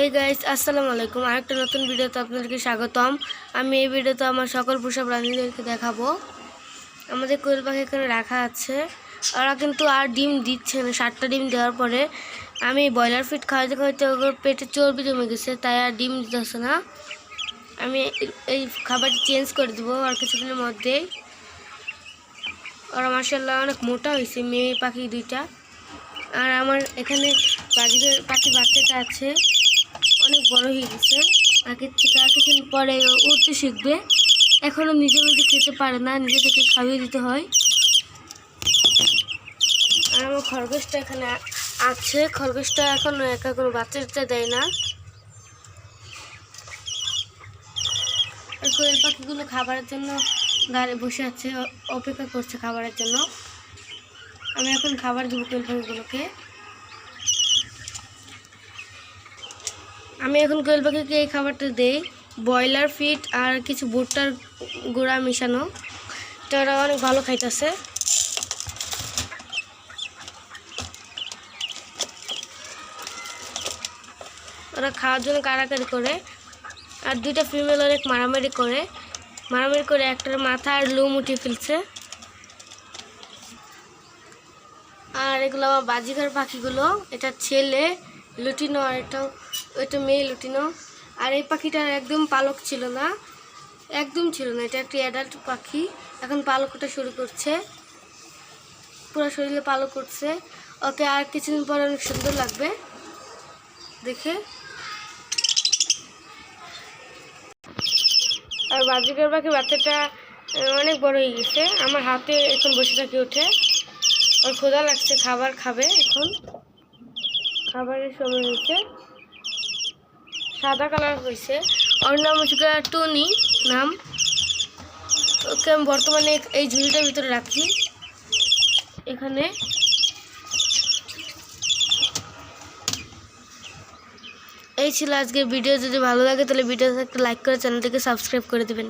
Hey guys আসসালামু আলাইকুম। আরেকটা নতুন ভিডিওতে আপনাদেরকে স্বাগতম। আমি এই ভিডিওতে আমার সকল পোষা প্রাণীদেরকে দেখাবো। আমাদের কোয়েল পাখি এখানে রাখা আছে। ওরা কিন্তু আর ডিম দিচ্ছে না। সাতটা ডিম দেওয়ার পরে আমি ব্রয়লার ফিট খাওয়াতে খাওয়াতে ওগুলোর পেটে চর্বি জমে গেছে, তাই আর ডিম দিতেছে না। আমি এই খাবারটি চেঞ্জ করে দেবো আর কিছুদিনের মধ্যেই। ওরা মার্শাল্লাহ অনেক মোটা হয়েছে, মেয়ে পাখি দুইটা। আর আমার এখানে বাজিকের পাখি বাচ্চাটা আছে। অনেক বড় হয়ে গেছে। আগের থেকে আর কিছুদিন পরে উঠতে শিখবে। এখনও নিজে নিজে খেতে পারে না, নিজে থেকে খাইয়ে দিতে হয়। আর আমার খরগোশটা এখানে আছে। খরগোশটা এখন একা কোনো বাচ্চা টাচ্চা দেয় না। আর কোয়েল পাখিগুলো খাবারের জন্য গাড়ি বসে আছে অপেক্ষা করছে খাবারের জন্য। আমি এখন খাবার দেবো কোয়েল পাখিগুলোকে। আমি এখন কোয়েল পাখিকে এই খাবারটা দেই। ব্রয়লার ফিট আর কিছু ভুট্টার গুঁড়া মিশানো। তো ওরা অনেক ভালো খাইতেছে। ওরা খাওয়ার জন্য কাড়াকাড়ি করে। আর দুইটা ফিমেল অনেক মারামারি করে। মারামারি করে একটার মাথা আর লুম উঠিয়ে ফেলছে। আর এগুলো আমার বাজিঘর পাখিগুলো। এটা ছেলে লুটিনো আর এটা এটা মেয়ে লুটিনো আর এই পাখিটার একদম পালক ছিল না। একদম ছিল না, এটা একটি অ্যাডাল্ট পাখি। এখন পালক ওঠা শুরু করছে। পুরো শরীরে পালক করছে ওকে আর কিছুদিন পর অনেক সুন্দর লাগবে। দেখে। আর বাজিকার পাখি বাচ্চাটা অনেক বড় হয়ে গেছে। আমার হাতে এখন বসে থাকি ওঠে ওর ক্ষুধা লাগছে, খাবার খাবে এখন। খাবারের সময় হয়েছে। সাদা কালার হয়েছে। ওর নাম হচ্ছে টনি, নাম। ওকে আমি বর্তমানে এই ঝুড়িটার ভিতরে রাখি। এখানে। এই ছিল আজকের ভিডিও। যদি ভালো লাগে তাহলে ভিডিওতে একটা লাইক করে চ্যানেলটিকে সাবস্ক্রাইব করে দেবেন।